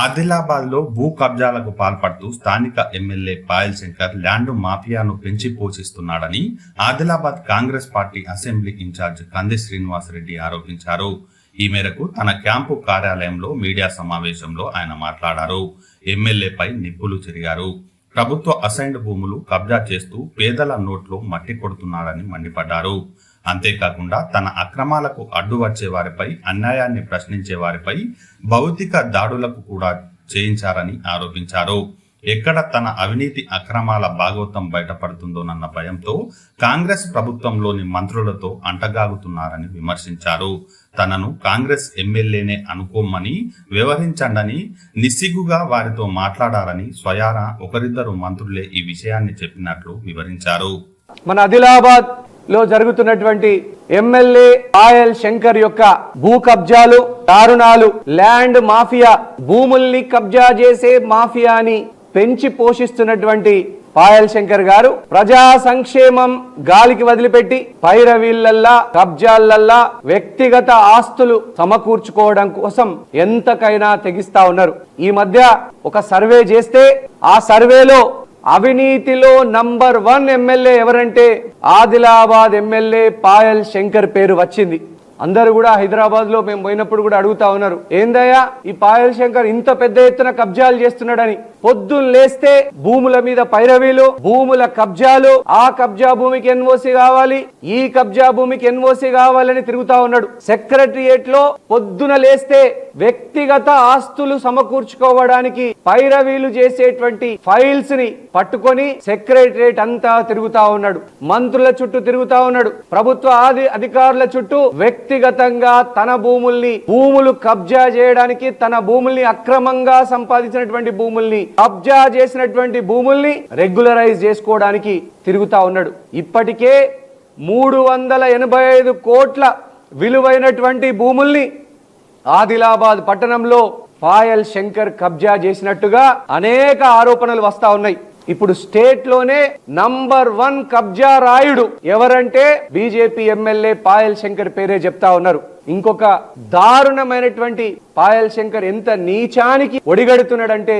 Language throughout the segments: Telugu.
ఆదిలాబాద్లో భూ కబ్జాలకు పాల్పడుతూ స్థానిక ఎమ్మెల్యే పాయల్ శంకర్ ల్యాండ్ మాఫియాను పెంచి పోషిస్తున్నాడని Adilabad Congress party assembly incharge Kandi Srinivasa Reddy ఆరోపించారు. ఈ మేరకు తన క్యాంపు కార్యాలయంలో మీడియా సమావేశంలో ఆయన మాట్లాడారు. ఎమ్మెల్యేపై నిప్పులు చెరిగారు. ప్రభుత్వ అసైన్డ్ భూములు కబ్జా చేస్తూ పేదల నోట్లో మట్టి కొడుతున్నాడని మండిపడ్డారు. అంతేకాకుండా తన అక్రమాలకు అడ్డు వచ్చే వారిపై అన్యాయాన్ని ప్రశ్నించే వారిపై భౌతిక దాడులకు కూడా చేయించారని ఆరోపించారు. ఎక్కడ తన అవినీతి అక్రమాల భాగవతం బయటపడుతుందోనన్న భయంతో కాంగ్రెస్ ప్రభుత్వంలోని మంత్రులతో అంటగాగుతున్నారని విమర్శించారు. తనను కాంగ్రెస్ ఎమ్మెల్యేనే అనుకోమని వ్యవహరించండని నిస్సిగ్గుగా వారితో మాట్లాడారని స్వయాన ఒకరిద్దరు మంత్రులే ఈ విషయాన్ని చెప్పినట్లు వివరించారు. మన ఆదిలాబాద్ లో జరుగుతున్నటువంటి ఎమ్మెల్యే ఆయల్ శంకర్ యొక్క భూ కబ్జాలు దారుణాలు ల్యాండ్ మాఫియా భూముల్ని కబ్జా చేసే మాఫియాని పెంచి పోషిస్తున్నటువంటి పాయల్ శంకర్ గారు ప్రజా సంక్షేమం గాలికి వదిలిపెట్టి పైరవీళ్ళల్లా కబ్జాలల్లా వ్యక్తిగత ఆస్తులు సమకూర్చుకోవడం కోసం ఎంతకైనా తెగిస్తా ఉన్నారు. ఈ మధ్య ఒక సర్వే చేస్తే ఆ సర్వేలో అవినీతిలో నంబర్ వన్ ఎమ్మెల్యే ఎవరంటే ఆదిలాబాద్ ఎమ్మెల్యే పాయల్ శంకర్ పేరు వచ్చింది. అందరూ కూడా హైదరాబాద్లో మేము పోయినప్పుడు కూడా అడుగుతా ఉన్నారు ఏందయ్యా ఈ పాయల్ శంకర్ ఇంత పెద్ద ఎత్తున కబ్జాలు చేస్తున్నాడని పొద్దున్న లేస్తే భూముల మీద పైరవీలు భూముల కబ్జాలు ఆ కబ్జా భూమికి ఎన్ఓసి కావాలి ఈ కబ్జా భూమికి ఎన్ఓసి కావాలని తిరుగుతా ఉన్నాడు. సెక్రటరియేట్లో పొద్దున లేస్తే వ్యక్తిగత ఆస్తులు సమకూర్చుకోవడానికి పైరవీలు చేసేటువంటి ఫైల్స్ని పట్టుకొని సెక్రటరియేట్ అంతా తిరుగుతా ఉన్నాడు. మంత్రుల చుట్టూ తిరుగుతా ఉన్నాడు. ప్రభుత్వ ఆది అధికారుల చుట్టూ వ్యక్తిగతంగా తన భూముల్ని భూములు కబ్జా చేయడానికి తన భూముల్ని అక్రమంగా సంపాదించినటువంటి భూముల్ని కబ్జా చేసినటువంటి భూముల్ని రెగ్యులరైజ్ చేసుకోవడానికి తిరుగుతా ఉన్నాడు. ఇప్పటికే మూడు వందల ఎనభై ఐదు కోట్ల విలువైనటువంటి భూముల్ని ఆదిలాబాద్ పట్టణంలో పాయల్ శంకర్ కబ్జా చేసినట్టుగా అనేక ఆరోపణలు వస్తా ఉన్నాయి. ఇప్పుడు స్టేట్లోనే నంబర్ వన్ కబ్జా రాయుడు ఎవరంటే బీజేపీ ఎమ్మెల్యే పాయల్ శంకర్ పేరే చెప్తా ఉన్నారు. ఇంకొక దారుణమైనటువంటి పాయల్ శంకర్ ఎంత నీచానికి ఒడిగడుతున్నాడంటే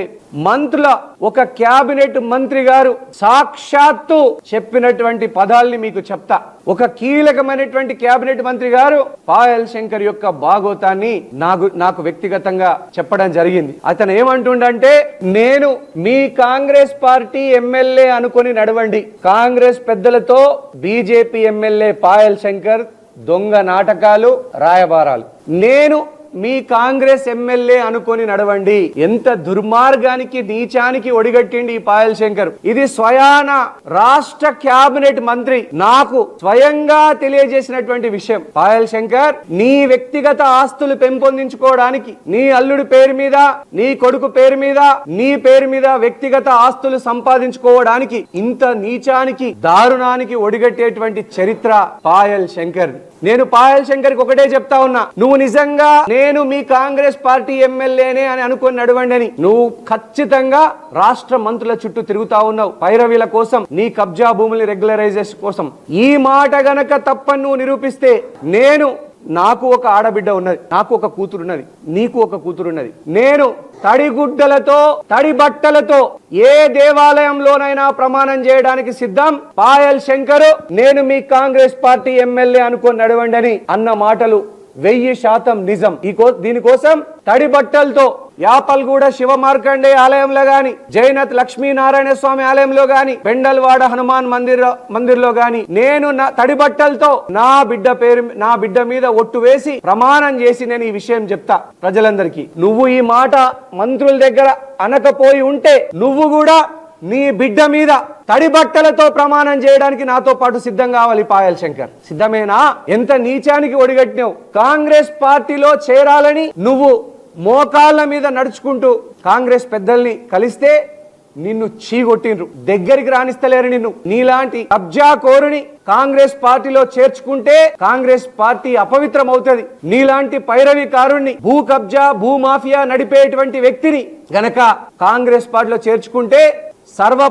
మంత్రుల ఒక క్యాబినెట్ మంత్రి గారు సాక్షాత్తు చెప్పినటువంటి పదాల్ని మీకు చెప్తా. ఒక కీలకమైనటువంటి క్యాబినెట్ మంత్రి గారు పాయల్ శంకర్ యొక్క భాగోతాన్ని నాకు నాకు వ్యక్తిగతంగా చెప్పడం జరిగింది. అతను ఏమంటుండంటే నేను మీ కాంగ్రెస్ పార్టీ ఎమ్మెల్యే అనుకొని నడవండి. కాంగ్రెస్ పెద్దలతో బీజేపీ ఎమ్మెల్యే పాయల్ శంకర్ దొంగ నాటకాలు రాయబారాలు. నేను మీ కాంగ్రెస్ ఎమ్మెల్యే అనుకొని నడవండి. ఎంత దుర్మార్గానికి నీచానికి ఒడిగట్టిండి ఈ పాయల్ శంకర్. ఇది స్వయాన రాష్ట్ర క్యాబినెట్ మంత్రి నాకు స్వయంగా తెలియజేసినటువంటి విషయం. పాయల్ శంకర్ నీ వ్యక్తిగత ఆస్తులు పెంపొందించుకోవడానికి నీ అల్లుడి పేరు మీద నీ కొడుకు పేరు మీద నీ పేరు మీద వ్యక్తిగత ఆస్తులు సంపాదించుకోవడానికి ఇంత నీచానికి దారుణానికి ఒడిగట్టేటువంటి చరిత్ర పాయల్ శంకర్ నేను పాయల్ శంకర్ ఒకటే చెప్తా ఉన్నా. నువ్వు నిజంగా నేను మీ కాంగ్రెస్ పార్టీ ఎమ్మెల్యేనే అని అనుకుని నడవండి అని. నువ్వు ఖచ్చితంగా రాష్ట్ర మంత్రుల చుట్టూ తిరుగుతా ఉన్నావు. పైరవీల కోసం నీ కబ్జా భూముల్ని రెగ్యులరైజేషన్ కోసం. ఈ మాట గనక తప్పని నువ్వు నిరూపిస్తే నేను నాకు ఒక ఆడబిడ్డ ఉన్నది నాకు ఒక కూతురు ఉన్నది నీకు ఒక కూతురు ఉన్నది. నేను తడి గుడ్డలతో తడి బట్టలతో ఏ దేవాలయంలోనైనా ప్రమాణం చేయడానికి సిద్ధం? పాయల్ శంకర్ నేను మీ కాంగ్రెస్ పార్టీ ఎమ్మెల్యే అనుకో నడవండి అని అన్న మాటలు వెయ్యి శాతం నిజం. ఈ కో దీనికోసం తడి బట్టలతో యాపల్గూడ శివ మార్కండే ఆలయంలో గాని జైనత్ లక్ష్మీనారాయణ స్వామి ఆలయంలో గాని పెండల్వాడ హనుమాన్ మందిర్ మందిర్లో గాని నేను నా తడిబట్టలతో నా బిడ్డ పేరు నా బిడ్డ మీద ఒట్టు వేసి ప్రమాణం చేసి నేను ఈ విషయం చెప్తా ప్రజలందరికీ. నువ్వు ఈ మాట మంత్రుల దగ్గర అనకపోయి ఉంటే నువ్వు కూడా నీ బిడ్డ మీద తడి బట్టలతో ప్రమాణం చేయడానికి నాతో పాటు సిద్ధం కావాలి పాయల్ శంకర్. సిద్ధమేనా? ఎంత నీచానికి ఒడిగట్టినావు? కాంగ్రెస్ పార్టీలో చేరాలని నువ్వు మోకాళ్ళ మీద నడుచుకుంటూ కాంగ్రెస్ పెద్దల్ని కలిస్తే నిన్ను చీగొట్టిండ్రు. దగ్గరికి రాణిస్తలేరు నిన్ను. నీలాంటి కబ్జా కోరుని కాంగ్రెస్ పార్టీలో చేర్చుకుంటే కాంగ్రెస్ పార్టీ అపవిత్రం అవుతుంది నీలాంటి పైరవి కారుణ్ణి భూ కబ్జా భూ మాఫియా నడిపేటువంటి వ్యక్తిని గనక కాంగ్రెస్ పార్టీలో చేర్చుకుంటే సర్వ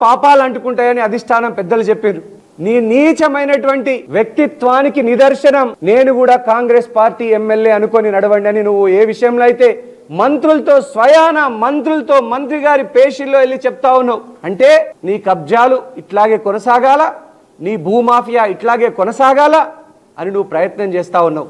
పాపాలు అంటుకుంటాయని అధిష్టానం పెద్దలు చెప్పారు నీ నీచమైనటువంటి వ్యక్తిత్వానికి నిదర్శనం నేను కూడా కాంగ్రెస్ పార్టీ ఎమ్మెల్యే అనుకొని నడవండి అని నువ్వు ఏ విషయంలో అయితే మంత్రులతో స్వయాన మంత్రులతో మంత్రి గారి పేషీల్లో వెళ్ళి చెప్తా ఉన్నావు. అంటే నీ కబ్జాలు ఇట్లాగే కొనసాగాల? నీ భూమాఫియా ఇట్లాగే కొనసాగాల? అని నువ్వు ప్రయత్నం చేస్తా ఉన్నావు.